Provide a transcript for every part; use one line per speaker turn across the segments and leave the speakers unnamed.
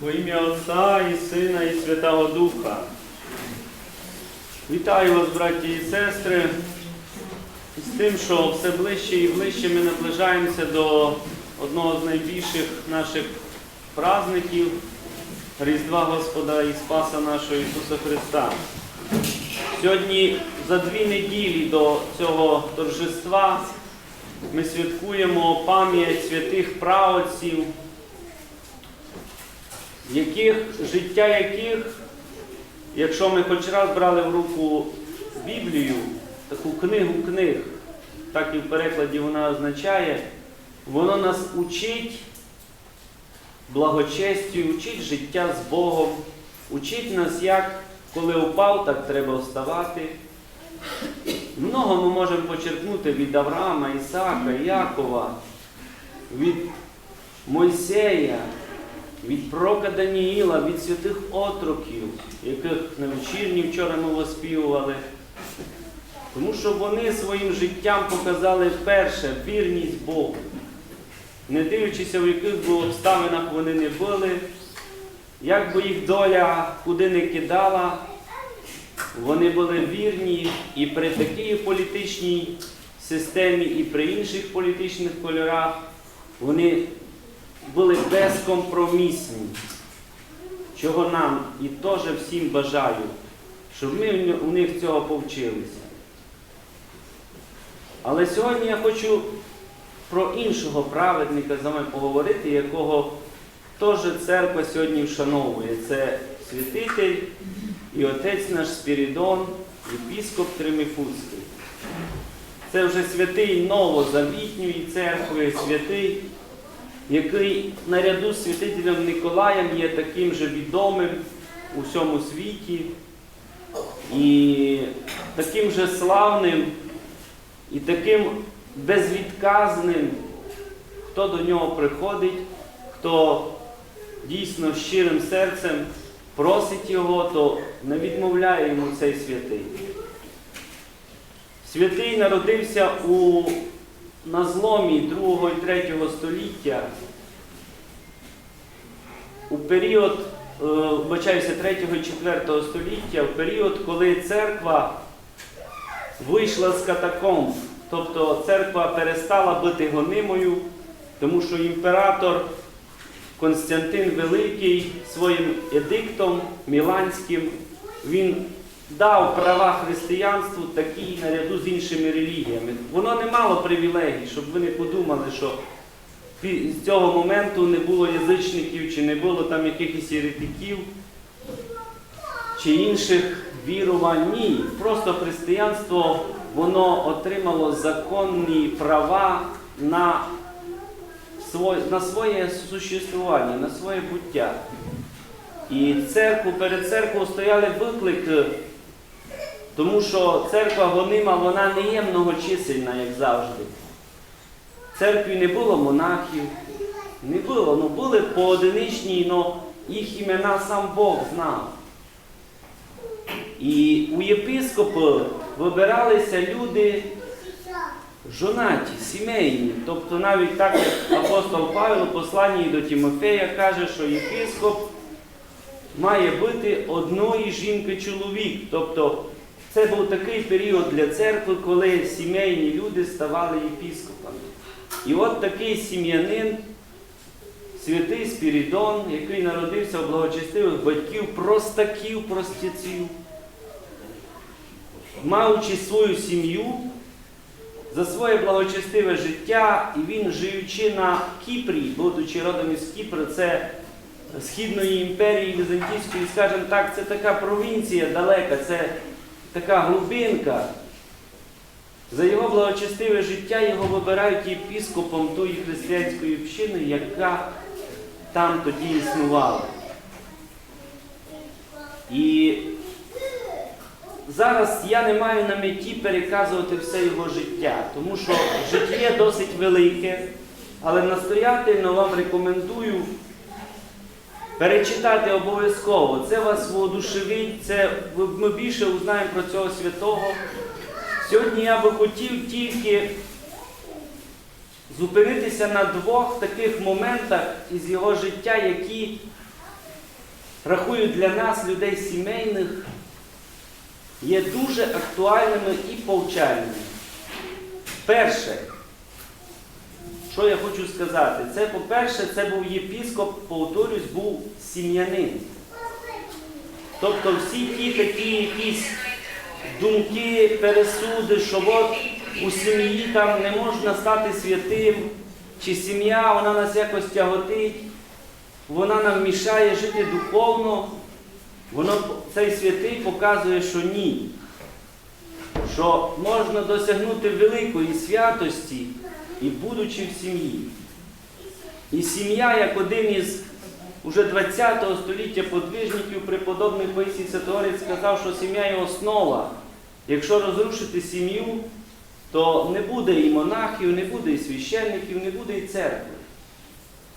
Во ім'я Отця і Сина, і Святого Духа. Вітаю вас, браті і сестри, з тим, що все ближче і ближче ми наближаємося до одного з найбільших наших праздників Різдва Господа і Спаса нашого Ісуса Христа. Сьогодні за дві неділі до цього торжества ми святкуємо пам'ять святих праотців, яких, життя яких, якщо ми хоч раз брали в руку Біблію, таку книгу книг, так і в перекладі вона означає, воно нас учить благочестю, учить життя з Богом, учить нас, як коли упав, так треба вставати. Много ми можемо почерпнути від Авраама, Ісаака, Якова, від Мойсея, від пророка Даніїла, від святих отроків, яких на вечірні вчора ми оспівували. Тому що вони своїм життям показали перше вірність Богу. Не дивлячися, в яких би обставинах вони не були, як би їх доля куди не кидала, вони були вірні і при такій політичній системі, і при інших політичних кольорах вони були безкомпромісні, чого нам і теж всім бажаю, щоб ми у них цього повчилися. Але сьогодні я хочу про іншого праведника з вами поговорити, якого теж церква сьогодні вшановує. Це святитель і отець наш Спірідон, єпіскоп Тримифуцький. Це вже святий новозавітньої церкви, святий, який наряду з святителем Николаєм є таким же відомим у всьому світі і таким же славним і таким безвідказним, хто до нього приходить, хто дійсно щирим серцем просить його, то не відмовляє йому цей святий. Святий народився у, на зломі 2 і 3 століття. У період, е, вибачаюся, 3 і 4 століття, в період, коли церква вийшла з катакомб, тобто церква перестала бути гонимою, тому що імператор Константин Великий своїм едиктом Міланським він дав права християнству такі наряду з іншими релігіями. Воно не мало привілегій, щоб ви не подумали, що з цього моменту не було язичників, чи не було там якихось єретиків, чи інших вірувань. Ні. Просто християнство воно отримало законні права на на своє существування, на своє буття. І церкву, перед церквою стояли виклики, тому що церква гонима, вона не є многочисельна, як завжди. В церкві не було монахів, не було, ну були поодиничні, але їх імена сам Бог знав. І у єпископи вибиралися люди жонаті, сімейні. Тобто навіть так, як апостол Павло у посланні до Тимофея каже, що єпископ має бути одної жінки чоловік. Тобто це був такий період для церкви, коли сімейні люди ставали єпископами. І от такий сім'янин, святий Спірідон, який народився у благочестивих батьків, простаків, простеців, маючи свою сім'ю, за своє благочестиве життя, і він, живучи на Кіпрі, будучи родом із Кіпру, це Східної імперії Візантійської, скажімо так, це така провінція далека, це така глубинка. За його благочестиве життя його вибирають єпіскопом тої християнської общини, яка там тоді існувала. І зараз я не маю на меті переказувати все його життя, тому що життя досить велике, але настоятельно вам рекомендую перечитати обов'язково. Це вас воодушевить, це ми більше узнаємо про цього святого. Сьогодні я би хотів тільки зупинитися на двох таких моментах із його життя, які рахую для нас, людей сімейних, є дуже актуальними і повчальними. Перше, що я хочу сказати, це, по-перше, це був єпіскоп, повторюсь, був сім'янин. Тобто всі ті такі якісь думки, пересуди, що от у сім'ї там не можна стати святим, чи сім'я вона нас якось тяготить, вона нам мішає жити духовно, воно, цей святий показує, що ні. Що можна досягнути великої святості і будучи в сім'ї. І сім'я, як один із уже 20 століття подвижників, преподобний Паїсій Саторець сказав, що сім'я є основа. Якщо розрушити сім'ю, то не буде і монахів, не буде і священників, не буде і церкви.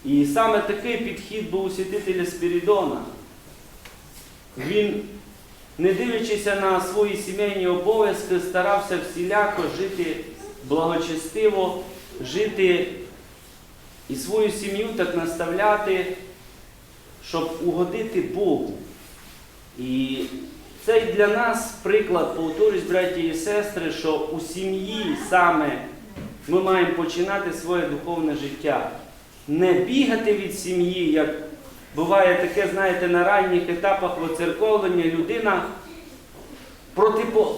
І саме такий підхід був у святителя Спірідона. Він, не дивлячись на свої сімейні обов'язки, старався всіляко жити благочестиво, жити і свою сім'ю так наставляти, щоб угодити Богу. І це для нас приклад, повторюсь, браті і сестри, що у сім'ї саме ми маємо починати своє духовне життя. Не бігати від сім'ї, як буває таке, знаєте, на ранніх етапах воцерковлення людина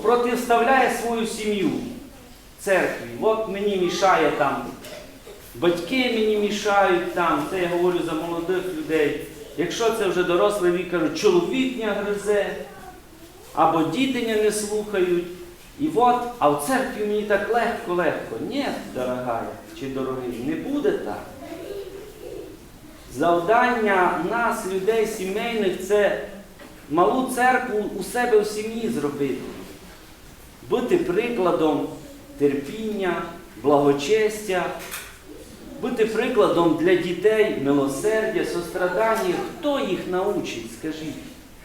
протиставляє свою сім'ю церкві. От мені мішає там, батьки мені мішають там, це я говорю за молодих людей. Якщо це вже дорослий вік, кажуть, чоловік не гризе, або діти не не слухають. І от, а в церкві мені так легко-легко. Ні, дорогая чи дорогий, не буде так. Завдання нас, людей сімейних, це малу церкву у себе в сім'ї зробити. Бути прикладом терпіння, благочестя, бути прикладом для дітей милосердя, сострадання. Хто їх научить, скажіть,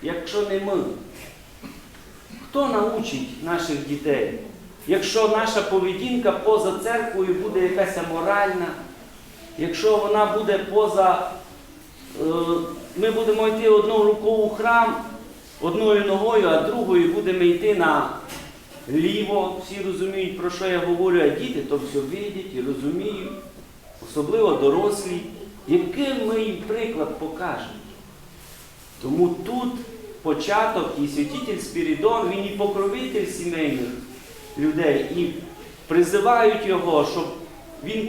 якщо не ми? Хто научить наших дітей? Якщо наша поведінка поза церквою буде якась аморальна, якщо вона буде поза, е, ми будемо йти одною рукою у храм, одною ногою, а другою будемо йти на ліво, всі розуміють, про що я говорю, а діти то все видять і розуміють, особливо дорослі, яким ми їм приклад покажемо. Тому тут початок і святитель Спірідон, він і покровитель сімейних людей, і призивають його, щоб він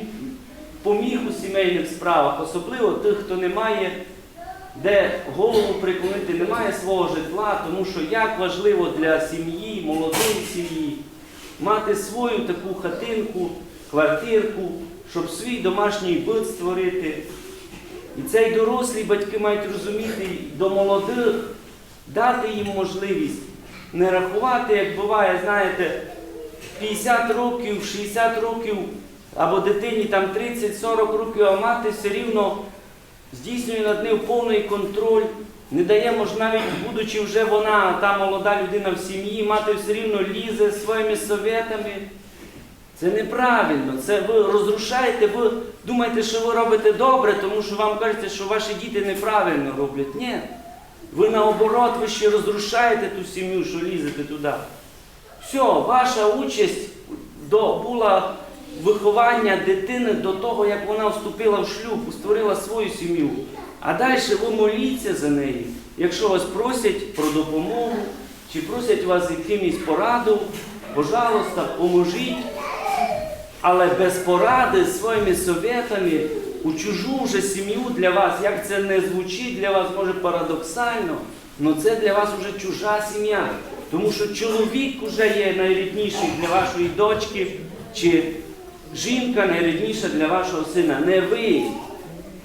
поміг у сімейних справах, особливо тих, хто не має де голову приклонити, немає свого житла, тому що як важливо для сім'ї, молодої сім'ї, мати свою таку хатинку, квартирку, щоб свій домашній бит створити. І цей дорослі батьки мають розуміти до молодих, дати їм можливість не рахувати, як буває, знаєте, 50 років, 60 років, або дитині там 30-40 років, а мати все рівно здійснює над ним повний контроль, не дає можливість, навіть будучи вже вона, та молода людина в сім'ї, мати все рівно лізе своїми советами. Це неправильно, це ви розрушаєте, ви думаєте, що ви робите добре, тому що вам кажеться, що ваші діти неправильно роблять. Ні. Ви наоборот, ви ще розрушаєте ту сім'ю, що лізете туди. Все, ваша участь до, була виховання дитини до того, як вона вступила в шлюб, створила свою сім'ю. А далі ви моліться за неї. Якщо вас просять про допомогу, чи просять вас якимось пораду, пожалуйста, поможіть. Але без поради своїми советами у чужу вже сім'ю для вас, як це не звучить для вас, може парадоксально, але це для вас вже чужа сім'я. Тому що чоловік вже є найрідніший для вашої дочки, чи жінка найрідніша для вашого сина. Не ви.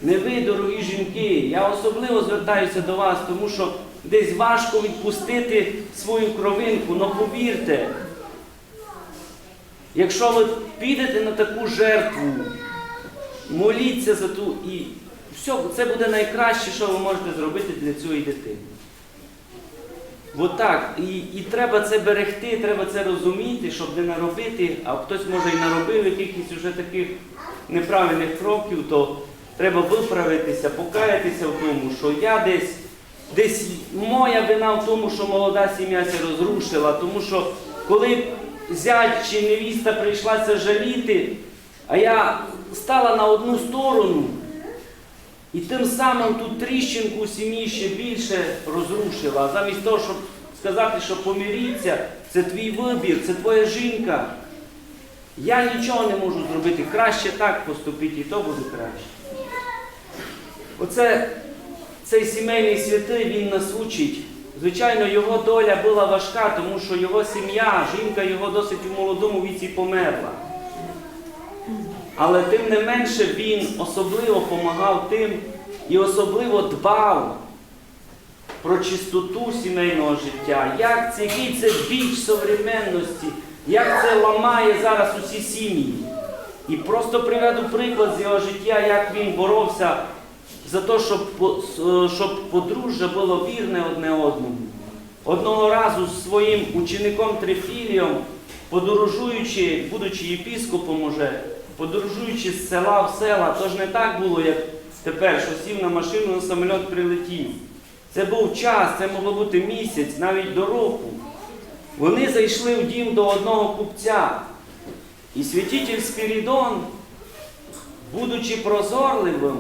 Не ви, дорогі жінки. Я особливо звертаюся до вас, тому що десь важко відпустити свою кровинку, але повірте, Якщо ви підете на таку жертву, моліться за ту і все, це буде найкраще, що ви можете зробити для цієї дитини. Отак. І, і треба це берегти, треба це розуміти, щоб не наробити, а хтось може і наробив якихось уже таких неправильних кроків, то треба виправитися, покаятися в тому, що я десь, десь моя вина в тому, що молода сім'я ся розрушила, тому що коли зять чи невіста прийшлася жаліти, а я стала на одну сторону, і тим самим ту тріщинку сім'ї ще більше розрушила. А замість того, щоб сказати, що помиріться, це твій вибір, це твоя жінка. Я нічого не можу зробити. Краще так поступити, і то буде краще. Оце цей сімейний святий він нас учить. Звичайно, його доля була важка, тому що його сім'я, жінка його досить у молодому віці померла. Але тим не менше він особливо допомагав тим і особливо дбав про чистоту сімейного життя, як це, який це біч современності, як це ламає зараз усі сім'ї. І просто приведу приклад з його життя, як він боровся за те, щоб, щоб подружжя було вірне одне одному. Одного разу з своїм учеником Трифілієм, подорожуючи, будучи єпіскопом уже, подорожуючи з села в села, то ж не так було, як тепер, що сів на машину, на самоліт прилетів. Це був час, це могло бути місяць, навіть до року. Вони зайшли в дім до одного купця. І святитель Спірідон, будучи прозорливим,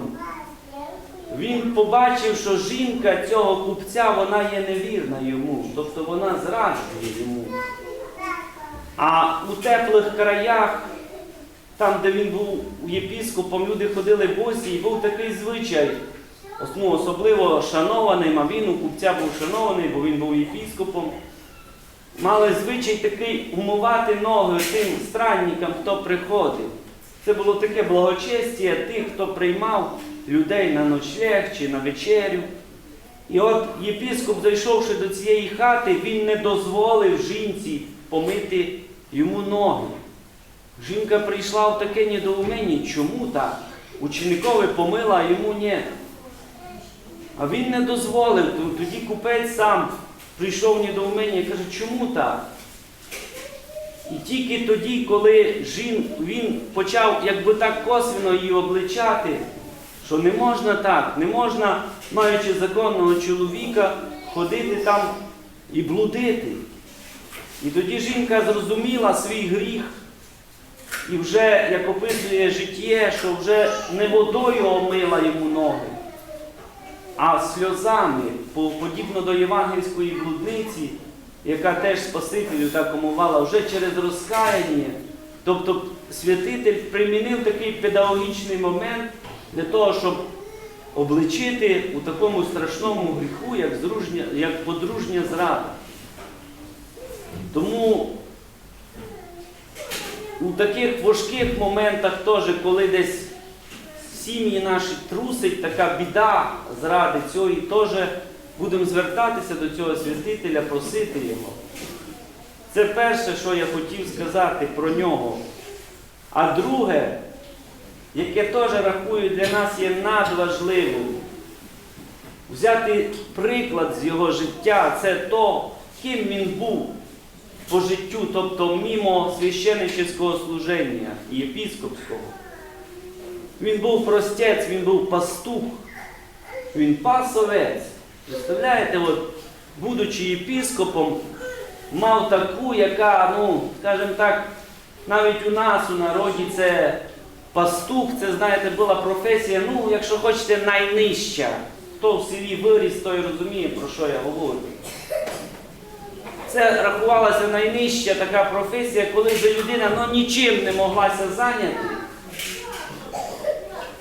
він побачив, що жінка цього купця вона є невірна йому, тобто вона зраджує йому. А у теплих краях, там, де він був єпіскопом, люди ходили босі, і був такий звичай, ну, особливо шанований, а він у купця був шанований, бо він був єпіскопом. Мали звичай такий умивати ноги тим странникам, хто приходив. Це було таке благочестя тих, хто приймав людей на ночлег чи на вечерю. І от єпіскоп, зайшовши до цієї хати, він не дозволив жінці помити йому ноги. Жінка прийшла в таке недоумення, чому так? Ученикові помила, а йому ні. А він не дозволив. Тоді купець сам прийшов недоумення і каже, чому так? І тільки тоді, коли жін, він почав якби так косвенно її обличати, що не можна так, не можна, маючи законного чоловіка, ходити там і блудити. І тоді жінка зрозуміла свій гріх і вже, як описує життє, що вже не водою омила йому ноги, а сльозами, подібно до євангельської блудниці, яка теж Спасителю так омивала, вже через розкаяння. Тобто святитель примінив такий педагогічний момент для того, щоб обличити у такому страшному гріху, як, зружня, як подружня зрада. Тому у таких важких моментах теж, коли десь сім'ї наші трусить така біда зради цієї, теж будемо звертатися до цього святителя, просити його. Це перше, що я хотів сказати про нього. А друге, яке теж рахую для нас є надважливим, взяти приклад з його життя, це то, ким він був по життю, тобто мімо священнического служення і єпіскопського. Він був простець, він був пастух, він пас овець. Представляєте, от, будучи єпіскопом, мав таку, яка, ну, скажімо так, навіть у нас у народі це пастух, це, знаєте, була професія, ну, якщо хочете, найнижча. Хто в селі виріс, той розуміє, про що я говорю. Це рахувалася найнижча така професія, коли вже людина ну, нічим не моглася зайняти.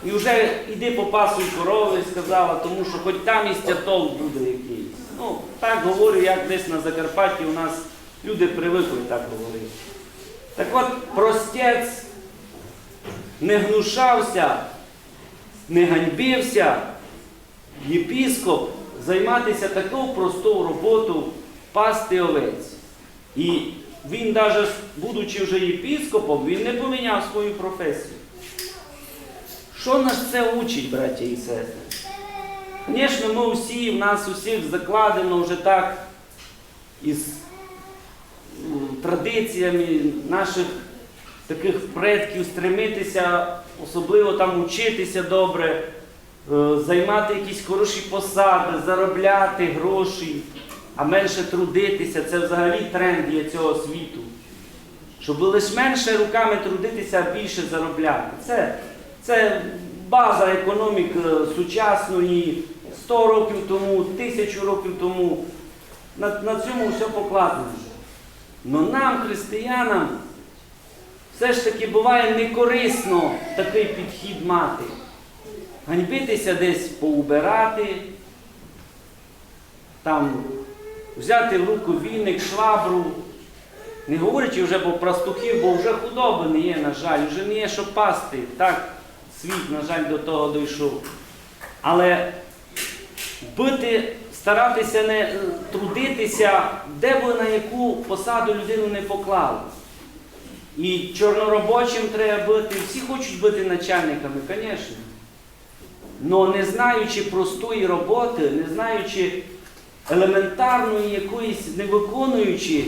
І вже йди попасуй корови, сказала, тому що хоч там і стятов буде якийсь. Ну, так говорю, як десь на Закарпатті у нас люди привикли так говорити. Так от простець не гнушався, не ганьбився, єпіскоп займатися таку просту роботу пасти овець. І він навіть, будучи вже єпіскопом, він не поміняв свою професію. Що нас це учить, браття і сестри? Звісно, ми всі, в нас усіх закладено вже так із традиціями наших таких предків стремитися особливо там учитися добре, е, займати якісь хороші посади, заробляти гроші, а менше трудитися. Це взагалі тренд є цього світу. Щоб лише менше руками трудитися, а більше заробляти. Це, це база економіки сучасної 100 років тому, тисячу років тому. На, на цьому все покладено. Но нам, християнам, все ж таки буває некорисно такий підхід мати. Ганьбитися десь поубирати, там взяти в руку віник, швабру. Не говорячи вже про простухів, бо вже худоби не є, на жаль, вже не є що пасти. Так, світ, на жаль, до того дійшов. Але бити, старатися не е, трудитися, де би на яку посаду людину не поклали. І чорноробочим треба бити, всі хочуть бути начальниками, звісно. Але не знаючи простої роботи, не знаючи елементарної якоїсь, не виконуючи,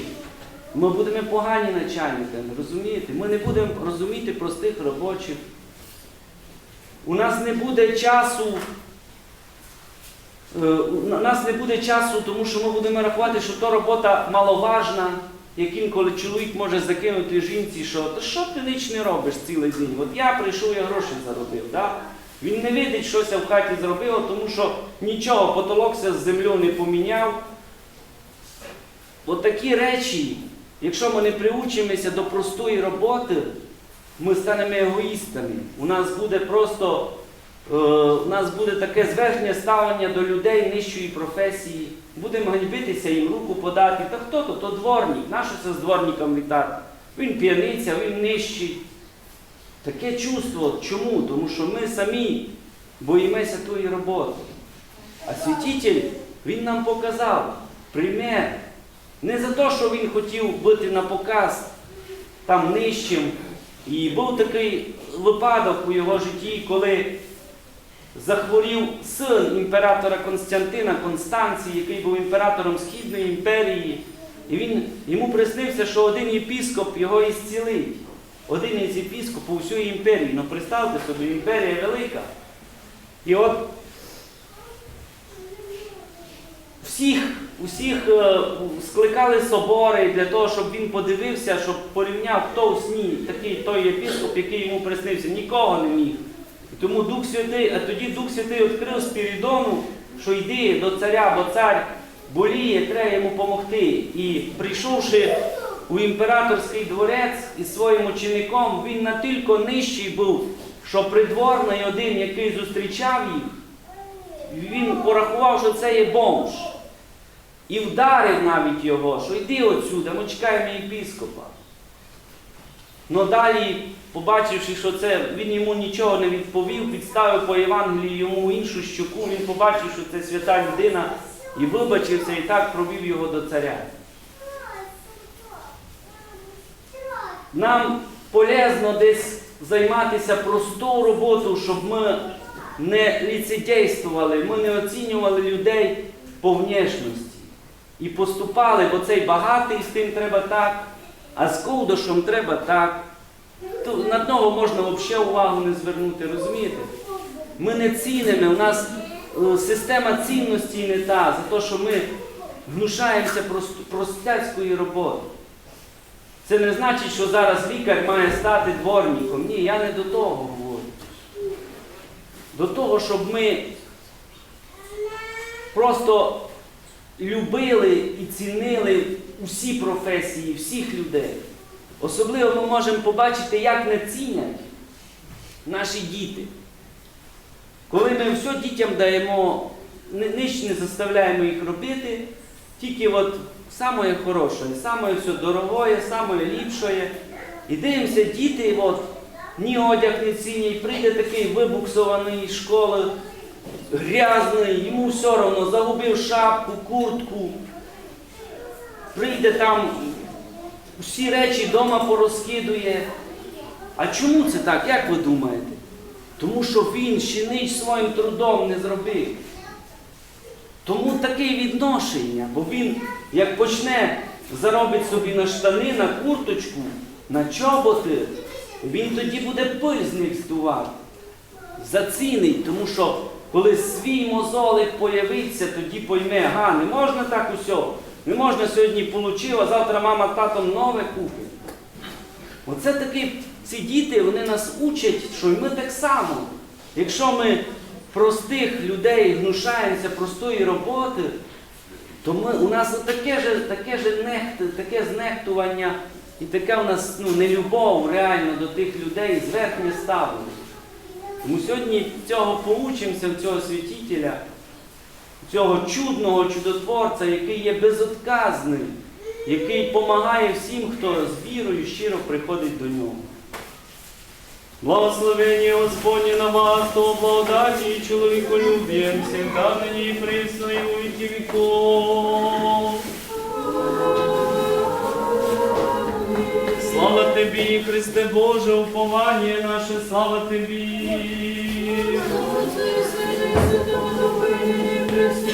ми будемо погані начальниками, розумієте? Ми не будемо розуміти простих робочих. У нас не буде часу. е, У нас не буде часу, тому що ми будемо рахувати, що то робота маловажна, як інколи чоловік може закинути жінці, що «Та що ти ніч не робиш цілий день? От я прийшов, я гроші заробив. Да? Він не видить, що ся в хаті зробило, тому що нічого, потолокся з землю не поміняв. От такі речі, якщо ми не приучимося до простої роботи, ми станемо егоїстами. У нас буде просто е, у нас буде таке зверхнє ставлення до людей нижчої професії. Будемо ганьбитися їм руку подати. Та хто то? То дворник. Нащо це з дворником літати? Він п'яниця, він нижчий. Таке чувство. Чому? Тому що ми самі боїмося тої роботи. А святитель, він нам показав пример. Не за те, що він хотів бути на показ там нижчим. І був такий випадок у його житті, коли захворів син імператора Константина Констанцій, який був імператором Східної імперії. І він, йому приснився, що один єпіскоп його ісцілить. Один із єпіскопів всієї імперії. Ну представте собі, імперія велика. І от всіх, усіх е, скликали собори для того, щоб він подивився, щоб порівняв, хто у сні такий той єпіскоп, який йому приснився. Нікого не міг. Тому Дух Святий, а тоді Дух Святий відкрив Спірідону, що йди до царя, бо цар боліє, треба йому допомогти. І прийшовши у імператорський дворець із своїм учеником, він натільки нижчий був, що придворний один, який зустрічав їх, він порахував, що це є бомж. І вдарив навіть його, що йди отсюди, ми чекаємо єпіскопа. Но далі, побачивши, що це, він йому нічого не відповів, підставив по Євангелії йому іншу щоку, він побачив, що це свята людина, і вибачився, і так провів його до царя. Нам полезно десь займатися простою роботою, щоб ми не ліцедействували, ми не оцінювали людей по внешності. І поступали, бо цей багатий з тим треба так, а з ковдошом треба так. То на одного можна взагалі увагу не звернути, розумієте? Ми не цінимо, у нас е, система цінностей не та, за те, що ми гнушаємося прост- простяцької роботи. Це не значить, що зараз лікар має стати дворником. Ні, я не до того говорю. До того, щоб ми просто любили і цінили усі професії, всіх людей. Особливо ми можемо побачити, як не цінять наші діти. Коли ми все дітям даємо, ніч не заставляємо їх робити, тільки от саме хороше, саме все дорогое, саме ліпше. І дивимося, діти, от, ні одяг не цінять, прийде такий вибуксований з школи, грязний, йому все одно, загубив шапку, куртку. Прийде там, всі речі вдома порозкидує. А чому це так, як ви думаєте? Тому що він ще ніч своїм трудом не зробив. Тому таке відношення, бо він, як почне заробить собі на штани, на курточку, на чоботи, він тоді буде пиль з них здувати. Зацінить, тому що коли свій мозолик появиться, тоді пойме, га, не можна так усьо. Не можна сьогодні получив, а завтра мама татом нове купить. Оце таки ці діти вони нас учать, що ми так само. Якщо ми простих людей гнушаємося простої роботи, то ми, у нас таке ж, таке ж нехт, таке знехтування і таке у нас ну, нелюбов реально до тих людей, зверхнє ставлення. Тому сьогодні цього поучимося, цього святителя, цього чудного чудотворця, який є безотказний, який допомагає всім, хто з вірою щиро приходить до нього.
Благословение Господне на вас, то благодати и человеколюбием, всегда ныне и присно и веки веков. Слава Тобі, Христе Боже, уповання наше, слава Тобі.
Господи, Святий, Святого, Христе,